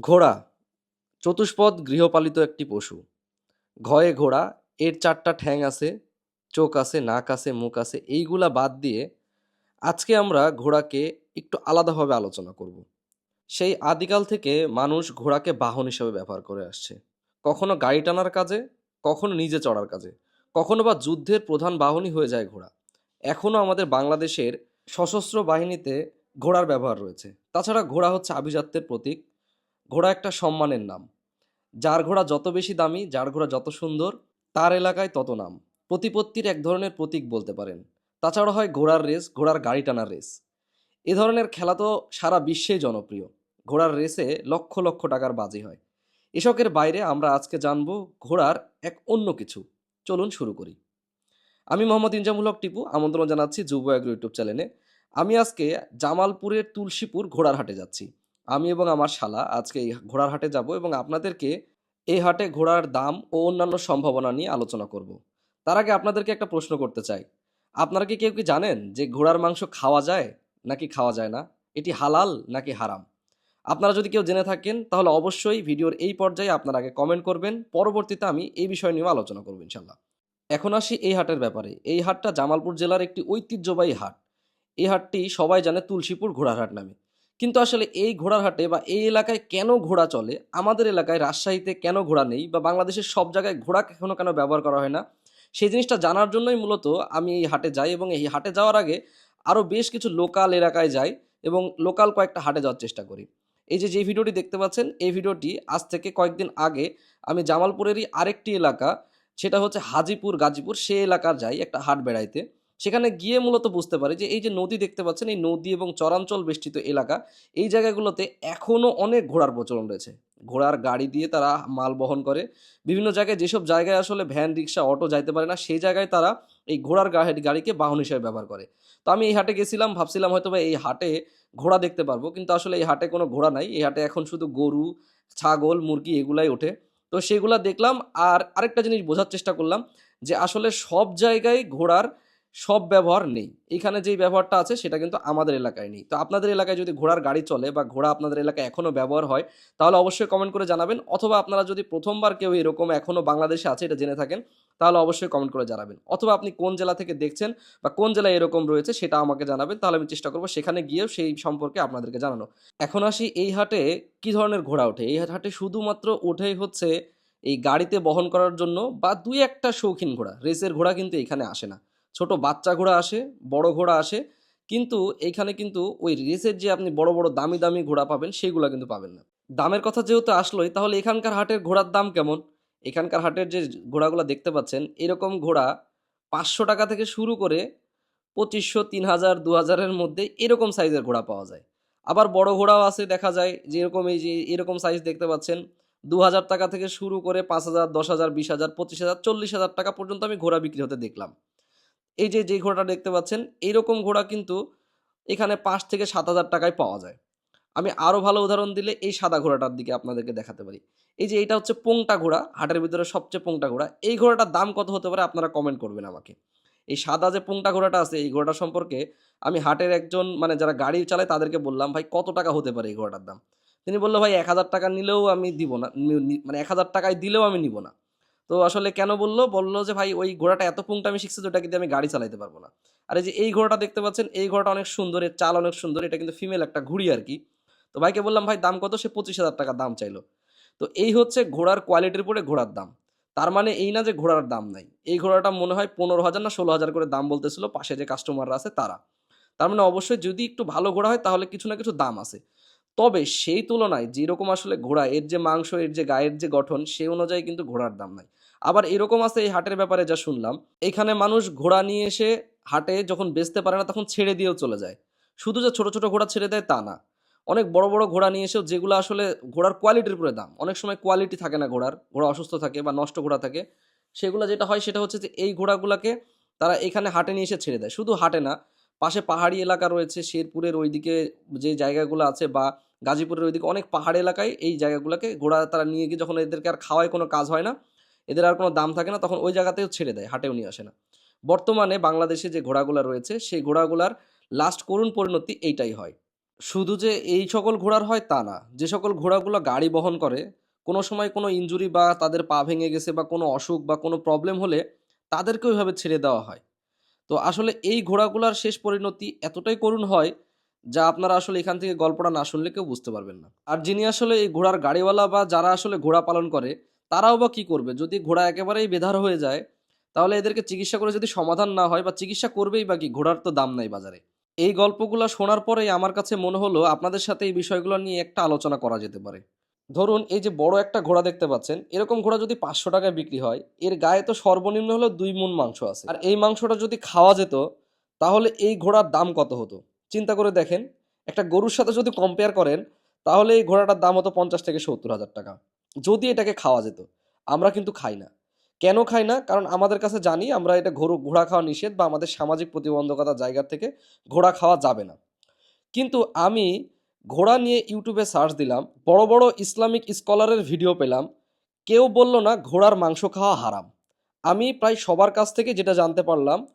ঘোড়া, চতুষ্পদ গৃহপালিত একটি পশু। ঘয়ে ঘোড়া, এর চারটা ঠ্যাং আছে, চোখ আছে, নাক আছে, মুখ আছে, এইগুলা বাদ দিয়ে আজকে আমরা ঘোড়াকে একটু আলাদাভাবে আলোচনা করব। সেই আদিকাল থেকে মানুষ ঘোড়াকে বাহন হিসেবে ব্যবহার করে আসছে। কখনো গাড়ি টানার কাজে, কখনো নিজে চড়ার কাজে, কখনো বা যুদ্ধের প্রধান বাহনই হয়ে যায় ঘোড়া। এখনও আমাদের বাংলাদেশের সশস্ত্র বাহিনীতে ঘোড়ার ব্যবহার রয়েছে। তাছাড়া ঘোড়া হচ্ছে আভিজাত্যের প্রতীক ঘোড়া একটা সম্মানের নাম। যার ঘোড়া যত বেশি দামি, যার ঘোড়া যত সুন্দর, তার এলাকায় তত নাম। প্রতিপত্তির এক ধরনের প্রতীক বলতে পারেন। তাছাড়া হয় ঘোড়ার রেস, ঘোড়ার গাড়ি টানার রেস। এ ধরনের খেলা তো সারা বিশ্বেই জনপ্রিয়। ঘোড়ার রেসে লক্ষ লক্ষ টাকার বাজি হয়। এসবের বাইরে আমরা আজকে জানব ঘোড়ার এক অন্য কিছু। চলুন শুরু করি। আমি মোহাম্মদ ইনজামুল হক টিপু, আমন্ত্রণ জানাচ্ছি যুব এগ্রো ইউটিউব চ্যানেলে। আমি আজকে জামালপুরের তুলসীপুর ঘোড়ার হাটে যাচ্ছি। আমি এবং আমার শালা আজকে এই ঘোড়ার হাটে যাব এবং আপনাদেরকে এই হাটে ঘোড়ার দাম ও অন্যান্য সম্ভাবনা নিয়ে আলোচনা করব। তার আগে আপনাদেরকে একটা প্রশ্ন করতে চাই। আপনারা কি কেউ কি জানেন যে ঘোড়ার মাংস খাওয়া যায় নাকি খাওয়া যায় না? এটি হালাল নাকি হারাম? আপনারা যদি কেউ জেনে থাকেন, তাহলে অবশ্যই ভিডিওর এই পর্যায়ে আপনারা আগে কমেন্ট করবেন। পরবর্তীতে আমি এই বিষয় নিয়েও আলোচনা করব ইনশাল্লাহ এখন আসি এই হাটের ব্যাপারে। এই হাটটা জামালপুর জেলার একটি ঐতিহ্যবাহী হাট। এই হাটটি সবাই জানে তুলসীপুর ঘোড়ার হাট নামে। কিন্তু আসলে এই ঘোড়ার হাটে বা এই এলাকায় কেন ঘোড়া চলে? আমাদের এলাকায় রাজশাহীতে কেন ঘোড়া নেই? বা বাংলাদেশের সব জায়গায় ঘোড়া এখনও কেন ব্যবহার করা হয় না? সেই জিনিসটা জানার জন্যই মূলত আমি এই হাটে যাই এবং এই হাটে যাওয়ার আগে আরও বেশ কিছু লোকাল এলাকায় যাই এবং লোকাল কয়েকটা হাটে যাওয়ার চেষ্টা করি। এই যে যে ভিডিওটি দেখতে পাচ্ছেন, এই ভিডিওটি আজ থেকে কয়েকদিন আগে আমি জামালপুরেরই আরেকটি এলাকা, সেটা হচ্ছে হাজিপুর, গাজীপুর, সে এলাকার যাই একটা হাট বেড়াইতে। সেখানে গিয়ে মূলত বুঝতে পারি যে এই যে নদী দেখতে পাচ্ছেন, এই নদী এবং চরাঞ্চল বেষ্টিত এলাকা, এই জায়গাগুলোতে এখনও অনেক ঘোড়ার প্রচলন রয়েছে। ঘোড়ার গাড়ি দিয়ে তারা মাল বহন করে। বিভিন্ন জায়গায় যেসব জায়গায় আসলে ভ্যান রিক্সা অটো যাইতে পারে না, সেই জায়গায় তারা এই ঘোড়ার গাড়ি, গাড়িকে বাহন হিসেবে ব্যবহার করে। তো আমি এই হাটে গেছিলাম, ভাবছিলাম হয়তো এই হাটে ঘোড়া দেখতে পারব, কিন্তু আসলে এই হাটে কোনো ঘোড়া নাই। এই হাটে এখন শুধু গরু, ছাগল, মুরগি এগুলাই ওঠে। তো সেগুলা দেখলাম, আর আরেকটা জিনিস বোঝার চেষ্টা করলাম যে আসলে সব জায়গায় ঘোড়ার সব ব্যবহার নেই। এখানে যেই ব্যবহারটা আছে সেটা কিন্তু আমাদের এলাকায় নেই। তো আপনাদের এলাকায় যদি ঘোড়ার গাড়ি চলে বা ঘোড়া আপনাদের এলাকায় এখনও ব্যবহার হয়, তাহলে অবশ্যই কমেন্ট করে জানাবেন। অথবা আপনারা যদি প্রথমবার কেউ এরকম এখনও বাংলাদেশে আছে এটা জেনে থাকেন, তাহলে অবশ্যই কমেন্ট করে জানাবেন। অথবা আপনি কোন জেলা থেকে দেখছেন বা কোন জেলায় এরকম রয়েছে সেটা আমাকে জানাবেন, তাহলে আমি চেষ্টা করব সেখানে গিয়েও সেই সম্পর্কে আপনাদেরকে জানানো। এখন আসি এই হাটে কি ধরনের ঘোড়া ওঠে? এই হাটে শুধুমাত্র ওঠেই হচ্ছে এই গাড়িতে বহন করার জন্য বা দুই একটা শৌখিন ঘোড়া। রেসের ঘোড়া কিন্তু এখানে আসে না। ছোট বাচ্চা ঘোড়া আসে, বড় ঘোড়া আসে, কিন্তু এইখানে কিন্তু ওই রেসের যে আপনি বড় বড় দামি দামি ঘোড়া পাবেন সেইগুলো কিন্তু পাবেন না। দামের কথা যেহেতু আসলোই, তাহলে এখানকার হাটের ঘোড়ার দাম কেমন? এখানকার হাটের যে ঘোড়াগুলো দেখতে পাচ্ছেন, এরকম ঘোড়া পাঁচশো টাকা থেকে শুরু করে পঁচিশশো, তিন হাজার, দু হাজারের মধ্যে এরকম সাইজের ঘোড়া পাওয়া যায়। আবার বড় ঘোড়াও আছে দেখা যায়, যেরকম এই যে এরকম সাইজ দেখতে পাচ্ছেন, দু হাজার টাকা থেকে শুরু করে পাঁচ হাজার, দশ হাজার, বিশ হাজার, পঁচিশ হাজার, চল্লিশ হাজার টাকা পর্যন্ত আমি ঘোড়া বিক্রি হতে দেখলাম। এই যে যে ঘোড়াটা দেখতে পাচ্ছেন, এইরকম ঘোড়া কিন্তু এখানে পাঁচ থেকে সাত হাজার টাকায় পাওয়া যায়। আমি আরও ভালো উদাহরণ দিলে এই সাদা ঘোড়াটার দিকে আপনাদেরকে দেখাতে পারি। এই যে এইটা হচ্ছে পোংটা ঘোড়া, হাটের ভিতরে সবচেয়ে পোংটা ঘোড়া। এই ঘোড়াটার দাম কত হতে পারে আপনারা কমেন্ট করবেন আমাকে। এই সাদা যে পোংটা ঘোড়াটা আছে, এই ঘোড়াটা সম্পর্কে আমি হাটের একজন মানে যারা গাড়ি চালায় তাদেরকে বললাম, ভাই, কত টাকা হতে পারে এই ঘোড়াটার দাম? তিনি বলল, ভাই, এক হাজার টাকা নিলেও আমি দিব নি- মানে এক হাজার টাকায় দিলেও আমি নিব না। তো আসলে কেন বলল? বলল যে, ভাই, ওই ঘোড়াটা এত পুংটা আমি শিখছি যেটা কিন্তু আমি গাড়ি চালাতে পারব না। আর এই যে, এই ঘোড়াটা দেখতে পাচ্ছেন, এই ঘোড়াটা অনেক সুন্দর, এর চাল অনেক সুন্দর, এটা কিন্তু ফিমেল একটা ঘুড়ি আর কি। তো ভাইকে বললাম, ভাই, দাম কত? সে পঁচিশ হাজার টাকা দাম চাইলো। তো এই হচ্ছে ঘোড়ার কোয়ালিটির উপরে ঘোড়ার দাম। তার মানে এই না যে, ঘোড়ার দাম নাই। এই ঘোড়াটা মনে হয় পনেরো হাজার না ষোলো হাজার করে দাম বলতেছিল, পাশে যে কাস্টমাররা আছে তারা। তার মানে অবশ্যই যদি একটু ভালো ঘোড়া হয়, তাহলে কিছু না কিছু দাম আছে। তবে সেই তুলনায় যেরকম আসলে ঘোড়া, এর যে মাংস, এর যে গায়ের যে গঠন সেই অনুযায়ী কিন্তু ঘোড়ার দাম নাই। আবার এরকম আছে এই হাটের ব্যাপারে যা শুনলাম, এখানে মানুষ ঘোড়া নিয়ে এসে হাটে যখন বেচতে পারে না তখন ছেড়ে দিয়েও চলে যায়। শুধু যে ছোট ছোট ঘোড়া ছেড়ে দেয় তা না। অনেক বড় বড় ঘোড়া নিয়ে এসেও যেগুলো আসলে ঘোড়ার কোয়ালিটির উপরে দাম। অনেক সময় কোয়ালিটি থাকে না ঘোড়ার, ঘোড়া অসুস্থ থাকে বা নষ্ট ঘোড়া থাকে। সেগুলো যেটা হয় সেটা হচ্ছে যে এই ঘোড়াগুলোকে তারা এখানে হাটে নিয়ে এসে ছেড়ে দেয়। শুধু হাটে না, পাশে পাহাড়ি এলাকা রয়েছে, শেরপুরের ওইদিকে যে জায়গাগুলো আছে বা গাজীপুরের ওইদিকে অনেক পাহাড় এলাকায় এই জায়গাগুলোকে ঘোড়া তারা নিয়ে গিয়ে যখন এদেরকে আর খাওয়ায় কোনো কাজ হয় না, এদের আর কোনো দাম থাকে না, তখন ওই জায়গাতেও ছেড়ে দেয়, হাটেও নিয়ে আসে না। বর্তমানে বাংলাদেশে যে ঘোড়াগুলো রয়েছে, সেই ঘোড়াগুলার লাস্ট করুণ পরিণতি এইটাই হয়। শুধু যে এই সকল ঘোড়ার হয় তা না, যে সকল ঘোড়াগুলো গাড়ি বহন করে, কোনো সময় কোনো ইনজুরি বা তাদের পা ভেঙে গেছে বা কোনো অসুখ বা কোনো প্রবলেম হলে তাদেরকে ওইভাবে ছেড়ে দেওয়া হয়। তো আসলে এই ঘোড়াগুলার শেষ পরিণতি এতটাই করুণ হয় যা আপনারা আসলে এখান থেকে গল্পটা না শুনলে কেউ বুঝতে পারবেন না। আর যিনি আসলে এই ঘোড়ার গাড়িওয়ালা বা যারা আসলে ঘোড়া পালন করে, তারাও বা কি করবে? যদি ঘোড়া একেবারেই বেধার হয়ে যায়, তাহলে এদেরকে চিকিৎসা করে যদি সমাধান না হয় বা চিকিৎসা করবেই বা কি, ঘোড়ার তো দাম নাই বাজারে। এই গল্পগুলো শোনার পরেই আমার কাছে মনে হলো আপনাদের সাথে এই বিষয়গুলো নিয়ে একটা আলোচনা করা যেতে পারে। ধরুন, এই যে বড় একটা ঘোড়া দেখতে পাচ্ছেন, এরকম ঘোড়া যদি পাঁচশো টাকায় বিক্রি হয়, এর গায়ে তো সর্বনিম্ন হলো দুই মন মাংস আছে। আর এই মাংসটা যদি খাওয়া যেত, তাহলে এই ঘোড়ার দাম কত হতো? চিন্তা করে দেখেন, একটা গরুর সাথে যদি কম্পেয়ার করেন, তাহলে এই ঘোড়াটার দাম হতো পঞ্চাশ থেকে সত্তর হাজার টাকা। যদি এটাকে খাওয়া যেত, আমরা কিন্তু খাই না। কেন খাই না? কারণ আমাদের কাছে জানি আমরা এটা ঘোড়ো ঘোড়া খাওয়া নিষেধ বা আমাদের সামাজিক প্রতিবন্ধকতার জায়গা থেকে ঘোড়া খাওয়া যাবে না। কিন্তু আমি ঘোড়া নিয়ে ইউটিউবে সার্চ দিলাম, বড় বড় ইসলামিক স্কলারের ভিডিও পেলাম, কেউ বলল না ঘোড়ার মাংস খাওয়া হারাম। আমি প্রায় সবার কাছ থেকে যেটা জানতে পারলাম,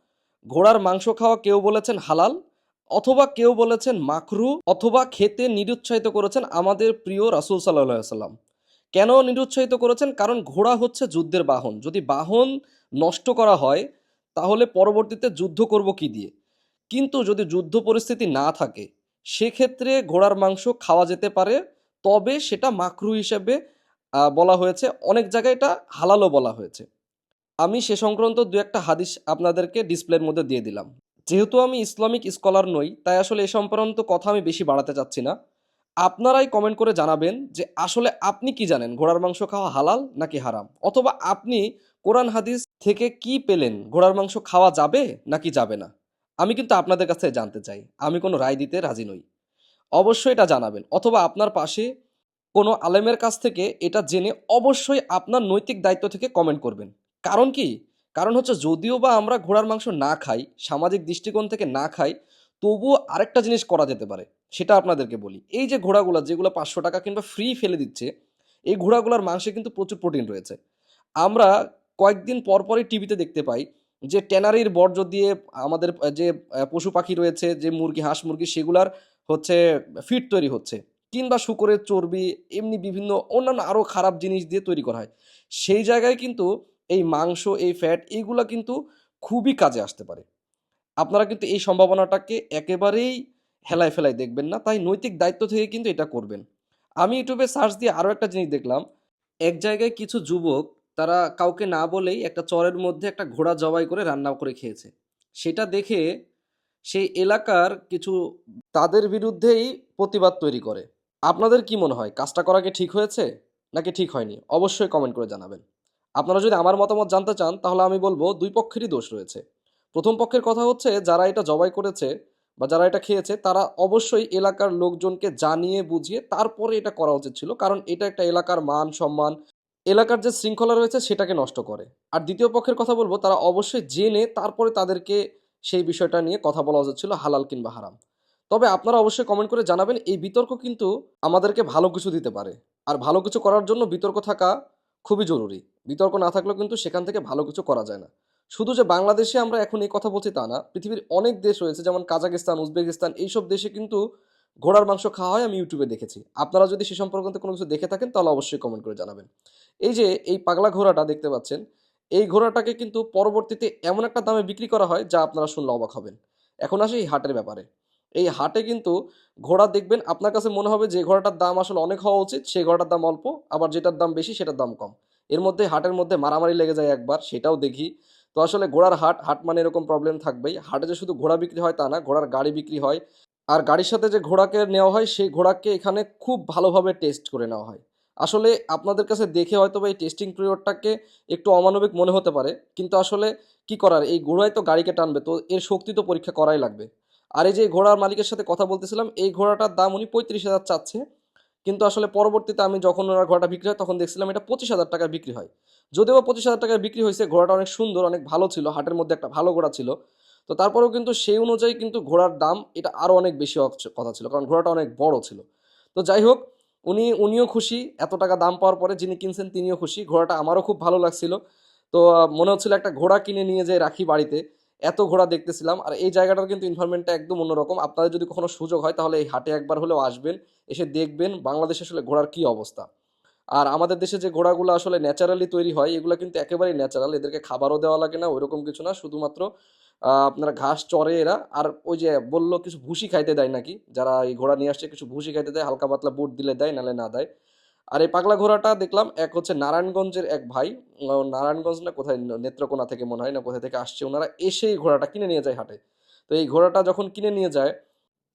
ঘোড়ার মাংস খাওয়া কেউ বলেছেন হালাল অথবা কেউ বলেছেন মাকরু, অথবা খেতে নিরুৎসাহিত করেছেন আমাদের প্রিয় রাসুল সাল্লাম। কেন নিরুৎসাহিত করেছেন? কারণ ঘোড়া হচ্ছে যুদ্ধের বাহন। যদি বাহন নষ্ট করা হয়, তাহলে পরবর্তীতে যুদ্ধ করব কি দিয়ে? কিন্তু যদি যুদ্ধ পরিস্থিতি না থাকে, সেক্ষেত্রে ঘোড়ার মাংস খাওয়া যেতে পারে, তবে সেটা মাকরু হিসেবে বলা হয়েছে। অনেক জায়গায় এটা হালালও বলা হয়েছে। আমি সে সংক্রান্ত দু একটা হাদিস আপনাদেরকে ডিসপ্লের মধ্যে দিয়ে দিলাম। যেহেতু আমি ইসলামিক স্কলার নই, তাই আসলে এ সংক্রান্ত কথা আমি বেশি বাড়াতে চাচ্ছি না। আপনারাই কমেন্ট করে জানাবেন যে আসলে আপনি কি জানেন, ঘোড়ার মাংস খাওয়া হালাল নাকি হারাম? অথবা আপনি কোরআন হাদিস থেকে কি পেলেন, ঘোড়ার মাংস খাওয়া যাবে নাকি যাবে না? আমি কিন্তু আপনাদের কাছে জানতে চাই, আমি কোনো রায় দিতে রাজি নই। অবশ্যই এটা জানাবেন, অথবা আপনার পাশে কোনো আলেমের কাছ থেকে এটা জেনে অবশ্যই আপনার নৈতিক দায়িত্ব থেকে কমেন্ট করবেন। কারণ কি? কারণ হচ্ছে যদিও বা আমরা ঘোড়ার মাংস না খাই, সামাজিক দৃষ্টিকোণ থেকে না খাই, তবুও আরেকটা জিনিস করা যেতে পারে, সেটা আপনাদেরকে বলি। এই যে ঘোড়াগুলো যেগুলো পাঁচশো টাকা কিংবা ফ্রি ফেলে দিচ্ছে, এই ঘোড়াগুলোর মাংসে কিন্তু প্রচুর প্রোটিন রয়েছে। আমরা কয়েকদিন পর পরই টিভিতে দেখতে পাই যে ট্যানারির বর্জ্য দিয়ে আমাদের যে পশু পাখি রয়েছে, যে মুরগি, হাঁস মুরগি, সেগুলার হচ্ছে ফিড তৈরি হচ্ছে, কিংবা শুকরের চর্বি, এমনি বিভিন্ন অন্যান্য আরও খারাপ জিনিস দিয়ে তৈরি করা হয়। সেই জায়গায় কিন্তু এই মাংস, এই ফ্যাট এইগুলা কিন্তু খুবই কাজে আসতে পারে। আপনারা কিন্তু এই সম্ভাবনাটাকে একেবারেই হেলায় ফেলায় দেখবেন না, তাই নৈতিক দায়িত্ব থেকে কিন্তু এটা করবেন। আমি ইউটিউবে সার্চ দিয়ে আরও একটা জিনিস দেখলাম, এক জায়গায় কিছু যুবক তারা কাউকে না বলেই একটা চরের মধ্যে একটা ঘোড়া জবাই করে রান্না করে খেয়েছে। সেটা দেখে সেই এলাকার কিছু তাদের বিরুদ্ধেই প্রতিবাদ তৈরি করে। আপনাদের কি মনে হয়, কাজটা করা কি ঠিক হয়েছে নাকি ঠিক হয়নি? অবশ্যই কমেন্ট করে জানাবেন। আপনারা যদি আমার মতামত জানতে চান, তাহলে আমি বলব দুই পক্ষেরই দোষ রয়েছে। প্রথম পক্ষের কথা হচ্ছে, যারা এটা জবাই করেছে বা যারা এটা খেয়েছে, তারা অবশ্যই এলাকার লোকজনকে জানিয়ে বুঝিয়ে তারপরে এটা করা উচিত ছিল, কারণ এটা একটা এলাকার মান, সম্মান, এলাকার যে শৃঙ্খলা রয়েছে, সেটাকে নষ্ট করে। আর দ্বিতীয় পক্ষের কথা বলব, তারা অবশ্যই জেনে তারপরে তাদেরকে সেই বিষয়টা নিয়ে কথা বলা উচিত ছিল, হালাল কিংবা হারাম। তবে আপনারা অবশ্যই কমেন্ট করে জানাবেন, এই বিতর্ক কিন্তু আমাদেরকে ভালো কিছু দিতে পারে। আর ভালো কিছু করার জন্য বিতর্ক থাকা খুবই জরুরি। বিতর্ক না থাকলেও কিন্তু সেখান থেকে ভালো কিছু করা যায় না। শুধু যে বাংলাদেশে আমরা এখন এই কথা বলছি তা না, পৃথিবীর অনেক দেশ রয়েছে, যেমন কাজাকিস্তান, উজবেকিস্তান, এইসব দেশে কিন্তু ঘোড়ার মাংস খাওয়া হয় আমি ইউটিউবে দেখেছি। আপনারা যদি সে সম্পর্কে কোনো কিছু দেখে থাকেন, তাহলে অবশ্যই কমেন্ট করে জানাবেন। এই যে এই পাগলা ঘোড়াটা দেখতে পাচ্ছেন, এই ঘোড়াটাকে কিন্তু পরবর্তীতে এমন একটা দামে বিক্রি করা হয় যা আপনারা শুনলে অবাক হবেন। এখন আসে এই হাটের ব্যাপারে। এই হাটে কিন্তু ঘোড়া দেখবেন, আপনার কাছে মনে হবে যে ঘোড়াটার দাম আসলে অনেক হওয়া উচিত, সেই ঘোড়াটার দাম অল্প, আবার যেটার দাম বেশি সেটার দাম কম। এর মধ্যে হাটের মধ্যে মারামারি লেগে যায় একবার, সেটাও দেখি। তো আসলে ঘোড়ার হাট হাট মানে এরকম প্রবলেম থাকবেই। হাটে যে শুধু ঘোড়া বিক্রি হয় তা না, ঘোড়ার গাড়ি বিক্রি হয়। আর গাড়ির সাথে যে ঘোড়াকে নেওয়া হয়, সেই ঘোড়াকে এখানে খুব ভালোভাবে টেস্ট করে নেওয়া হয়। আসলে আপনাদের কাছে দেখে হয়তো এই টেস্টিং পিরিয়ডটাকে একটু অমানবিক মনে হতে পারে, কিন্তু আসলে কি করার? এই ঘোড়ায় তো গাড়িকে টানবে, তো এর শক্তি তো পরীক্ষা করাই লাগবে। আর এই যে ঘোড়ার মালিকের সাথে কথা বলতেছিলাম, এই ঘোড়াটার দাম উনি পঁয়ত্রিশ হাজার চাচ্ছে। কিন্তু আসলে পরবর্তীতে আমি যখন ওনার ঘোড়াটা বিক্রি হয়, তখন দেখছিলাম এটা পঁচিশ হাজার টাকায় বিক্রি হয়। যদিও পঁচিশ হাজার টাকায় বিক্রি হয়েছে, ঘোড়াটা অনেক সুন্দর, অনেক ভালো ছিল, হাটের মধ্যে একটা ভালো ঘোড়া ছিল। তো তারপরেও কিন্তু সেই অনুযায়ী কিন্তু ঘোড়ার দাম এটা আরও অনেক বেশি কথা ছিল, কারণ ঘোড়াটা অনেক বড় ছিল। তো যাই হোক, উনি, উনিও খুশি, এত টাকা দাম পাওয়ার পরে যিনি কিনছেন তিনিও খুশি। ঘোড়াটা আমারও খুব ভালো লাগছিল। তো মনে হচ্ছিল একটা ঘোড়া কিনে নিয়ে যে রাখি বাড়িতে। এত ঘোড়া দেখতেছিলাম, আর এই জায়গাটার কিন্তু এনভায়রনমেন্টটা একদম অন্যরকম। আপনাদের যদি কখনো সুযোগ হয়, তাহলে এই হাটে একবার হলেও আসবেন, এসে দেখবেন বাংলাদেশে আসলে ঘোড়ার কি অবস্থা। আর আমাদের দেশে যে ঘোড়াগুলো আসলে ন্যাচারালি তৈরি হয়, এগুলো কিন্তু একেবারেই ন্যাচারাল এদেরকে খাবারও দেওয়া লাগে না, ওইরকম কিছু না। শুধুমাত্র আপনারা ঘাস চড়ে এরা, আর ওই যে বলল কিছু ভুসি খাইতে দেয় নাকি? যারা এই ঘোড়া নিয়ে আসছে, কিছু ভুসি খাইতে দেয়, হালকা পাতলা বুট দিলে দেয়, নালে না দেয়। আর এই পাগলা ঘোড়াটা দেখলাম এক হচ্ছে নারায়ণগঞ্জের এক ভাই। নারায়ণগঞ্জ না কোথায় নেত্রকোনা থেকে মনে হয় না কোথায় থেকে আসছে, ওনারা এসে এই ঘোড়াটা কিনে নিয়ে যায় হাটে। তো এই ঘোড়াটা যখন কিনে নিয়ে যায়,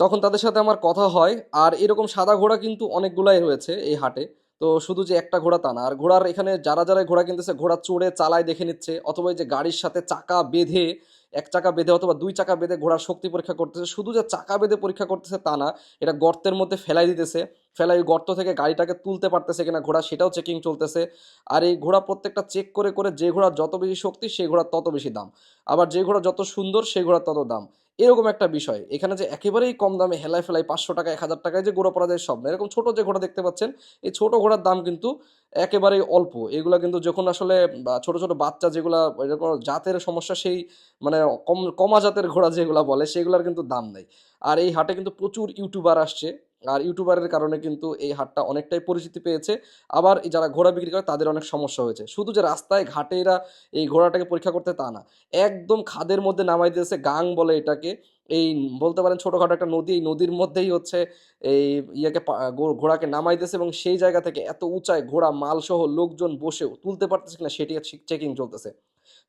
তখন তাদের সাথে আমার কথা হয়। আর এরকম সাদা ঘোড়া কিন্তু অনেকগুলাই রয়েছে এই হাটে। তো শুধু যে একটা ঘোড়া তা না, আর ঘোড়ার এখানে যারা যারা ঘোড়া কিনতেছে, ঘোড়া চড়ে, চালায় দেখে নিচ্ছে, অথবা যে গাড়ির সাথে চাকা বেঁধে, এক চাকা বেঁধে অথবা দুই চাকা বেঁধে ঘোড়ার শক্তি পরীক্ষা করতেছে, শুধু যে চাকা বেঁধে পরীক্ষা করতেছে তা না, এটা গর্তের মধ্যে ফেলাই দিতেছে, ফেলাই গর্ত থেকে গাড়িটাকে তুলতে পারতেছে কিনা ঘোড়া সেটাও চেকিং চলতেছে, আর এই ঘোড়া প্রত্যেকটা চেক করে করে যে ঘোড়ার যত বেশি শক্তি সেই ঘোড়ার তত বেশি দাম, আবার যে ঘোড়া যত সুন্দর সেই ঘোড়ার তত দাম। এরকম একটা বিষয়। এখানে যে একেবারেই কম দামে হেলাই ফেলাই পাঁচশো টাকা, এক হাজার টাকায় যে ঘোড়া পরা যায় সব না। এরকম ছোটো যে ঘোড়া দেখতে পাচ্ছেন, এই ছোট ঘোড়ার দাম কিন্তু একেবারেই অল্প। এগুলা কিন্তু যখন আসলে ছোট ছোট বাচ্চা যেগুলো, এরকম জাতের সমস্যা, সেই মানে কম, কমা জাতের ঘোড়া যেগুলো বলে, সেগুলোর কিন্তু দাম নেই। আর এই হাটে কিন্তু প্রচুর ইউটিউবার আসছে। আর ইউটিউবারের কারণে কিন্তু এই হাটটা অনেকটাই পরিচিতি পেয়েছে। আবার যারা ঘোড়া বিক্রি করে, তাদের অনেক সমস্যা হয়েছে। শুধু যে রাস্তায় ঘাটে এরা এই ঘোড়াটাকে পরীক্ষা করতে তা না। একদম খাদের মধ্যে নামাই দিয়েছে গাং বলে এটাকে। এই বলতে পারেন ছোটোখাটো একটা নদী, এই নদীর মধ্যেই হচ্ছে এই ইয়েকে ঘোড়াকে নামাইতেছে এবং সেই জায়গা থেকে এত উঁচায় ঘোড়া মালসহ লোকজন বসেও তুলতে পারতেছে কিনা সেটি চেকিং চলতেছে।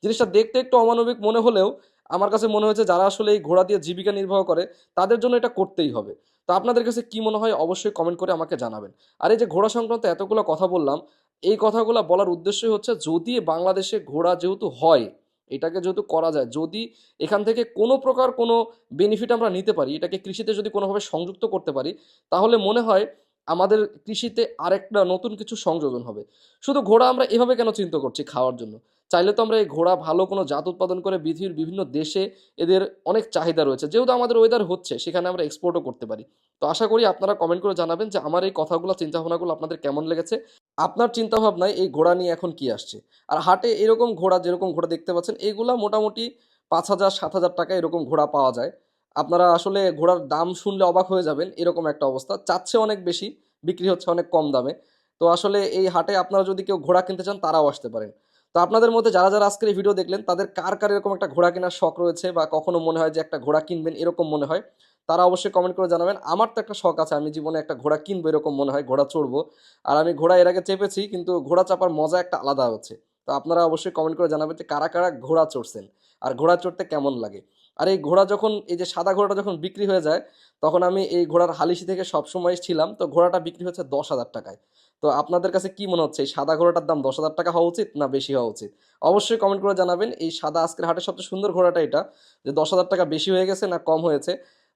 জিনিসটা দেখতে একটু অমানবিক মনে হলেও আমার কাছে মনে হয়েছে যারা আসলে এই ঘোড়া দিয়ে জীবিকা নির্বাহ করে, তাদের জন্য এটা করতেই হবে। তো আপনাদের কাছে কি মনে হয় অবশ্যই কমেন্ট করে আমাকে জানাবেন। আর এই যে ঘোড়া সংক্রান্ত এতগুলো কথা বললাম, এই কথাগুলো বলার উদ্দেশ্যই হচ্ছে যদি বাংলাদেশে ঘোড়া যেহেতু হয়, এটাকে যেহেতু করা যায়, যদি এখান থেকে কোনো প্রকার কোনো বেনিফিট আমরা নিতে পারি, এটাকে কৃষিতে যদি কোনোভাবে সংযুক্ত করতে পারি, তাহলে মনে হয় আমাদের কৃষিতে আরেকটা নতুন কিছু সংযোজন হবে। শুধু ঘোড়া আমরা এভাবে কেন চিন্তা করছি খাওয়ার জন্য? চাইলে তো আমরা এই ঘোড়া ভালো কোনো জাত উৎপাদন করে পৃথিবীর বিভিন্ন দেশে এদের অনেক চাহিদা রয়েছে। যেহেতু আমাদের ওয়েদার হচ্ছে, সেখানে আমরা এক্সপোর্টও করতে পারি। তো আশা করি আপনারা কমেন্ট করে জানাবেন যে আমার এই কথাগুলো, চিন্তাভাবনাগুলো আপনাদের কেমন লেগেছে? আপনার চিন্তাভাবনায় এই ঘোড়া নিয়ে এখন কি আসছে? আর হাটে এরকম ঘোড়া, যেরকম ঘোড়া দেখতে পাচ্ছেন, এগুলা মোটামুটি পাঁচ হাজার, সাত হাজার টাকা এরকম ঘোড়া পাওয়া যায়। আপনারা আসলে ঘোড়ার দাম শুনলে অবাক হয়ে যাবেন, এরকম একটা অবস্থা। চাচ্ছে অনেক বেশি, বিক্রি হচ্ছে অনেক কম দামে। তো আসলে এই হাটে আপনারা যদি কেউ ঘোড়া কিনতে চান, তারাও আসতে পারেন। তো আপনাদের মধ্যে যারা যারা আজকের এই ভিডিও দেখলেন, তাদের কার কার এরকম একটা ঘোড়া কেনার শখ রয়েছে বা কখনো মনে হয় যে একটা ঘোড়া কিনবেন এরকম মনে হয়? তারা অবশ্যই কমেন্ট করে জানাবেন। আমার তো একটা শখ আছে, আমি জীবনে একটা ঘোড়া কিনবো এরকম মনে হয়, ঘোড়া চড়বো। আর আমি ঘোড়া এর আগে চেপেছি, কিন্তু ঘোড়া চাপার মজা একটা আলাদা হচ্ছে। তো আপনারা অবশ্যই কমেন্ট করে জানাবেন যে কারা কারা ঘোড়া চড়ছেন, আর ঘোড়া চড়তে কেমন লাগে? আর এই ঘোড়া যখন, এই যে সাদা ঘোড়াটা যখন বিক্রি হয়ে যায় তখন আমি এই ঘোড়ার হালিশি থেকে সবসময় ছিলাম। তো ঘোড়াটা বিক্রি হচ্ছে দশ হাজার টাকায়। তো আপনাদের কাছে কি মনে হচ্ছে, এই সাদা ঘোড়াটার দাম দশ হাজার টাকা হওয়া উচিত না বেশি হওয়া উচিত? অবশ্যই কমেন্ট করে জানাবেন, এই সাদা আজকের হাটের সবচেয়ে সুন্দর ঘোড়াটা এটা, যে দশ হাজার টাকা বেশি হয়ে গেছে না কম হয়েছে।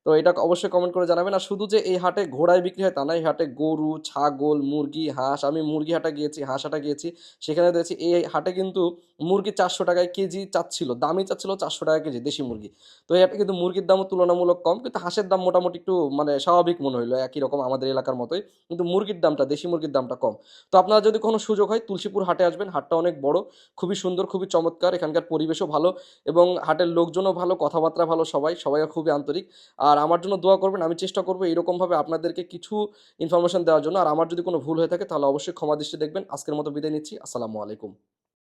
তো এটা অবশ্যই কমেন্ট করে জানাবেন। আর শুধু যে এই হাটে ঘোড়ায় বিক্রি হয় তা না এই হাটে গরু, ছাগল, মুরগি, হাঁস, আমি মুরগি হাটে গিয়েছি, হাঁস হাটে গিয়েছি, সেখানে দেখছি এই হাটে কিন্তু মুরগি চারশো টাকায় কেজি চাচ্ছিল, দামই চাচ্ছিল চারশো টাকা কেজি দেশি মুরগি। তো এই হাটে কিন্তু মুরগির দামও তুলনামূলক কম, কিন্তু হাঁসের দাম মোটামুটি একটু মানে স্বাভাবিক মনে হলো একই রকম আমাদের এলাকার মতোই, কিন্তু মুরগির দামটা, দেশি মুরগির দামটা কম। তো আপনারা যদি কোনো সুযোগ হয় তুলসীপুর হাটে আসবেন, হাটটা অনেক বড়, খুবই সুন্দর, খুবই চমৎকার, এখানকার পরিবেশও ভালো এবং হাটের লোকজনও ভালো, কথাবার্তা ভালো সবাই সবাই খুবই আন্তরিক। আর আমার জন্য দোয়া করবেন, আমি চেষ্টা করব এরকমভাবে আপনাদেরকে কিছু ইনফরমেশন দেওয়ার জন্য। আর আমার যদি কোনো ভুল হয়ে থাকে, তাহলে অবশ্যই ক্ষমা দৃষ্টি দেখবেন। আজকের মতো বিদায় নিচ্ছি। আসসালামু আলাইকুম।